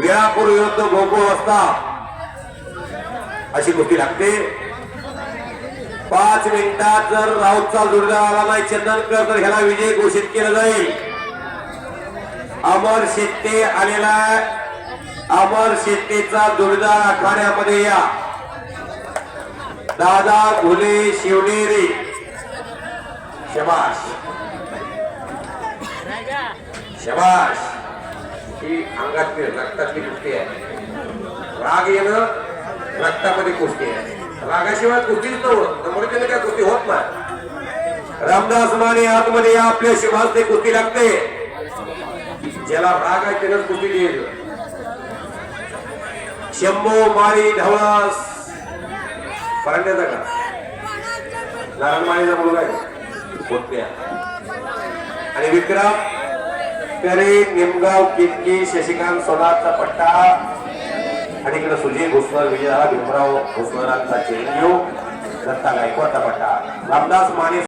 विळापूर विरुद्ध गोकुळ असता. अशी गोष्टी लागते. पाच मिनिटात जर राऊतचा जोडीदार आला नाही चंदनकर तर ह्याला विजय घोषित केला जाईल. अमर शेट्टे आलेला अमर शेट्टेचा जोडीदार आखाड्यामध्ये या. दादा घुले शिवनेरी. शबाश. शबाश. ही अंगातली रक्तातली कुस्ती आहे. राग येणं रक्तामध्ये कुस्ती आहे. रागाशिवाय कुस्तीच नव्हतं. त्यामुळे त्याने काय कुस्ती होत नाही. रामदास माने आतमध्ये या आपल्या शिवासने कुस्ती लागते. ज्याला राग आहे त्यानं कुस्ती येईल शंभो माळी ढवळास. परांड्याचा का? नारायण माळीचा मुलगा आहे. कोणत्या आणि विक्रम करे निमगाव किटकी शशिकांत सोनारचा पट्टा. आणि इकडे सुजय विजय विजयाला भीमराव भोसकरांचा चिरंजीव दत्ता गायकवाडचा पट्टा. रामदास माने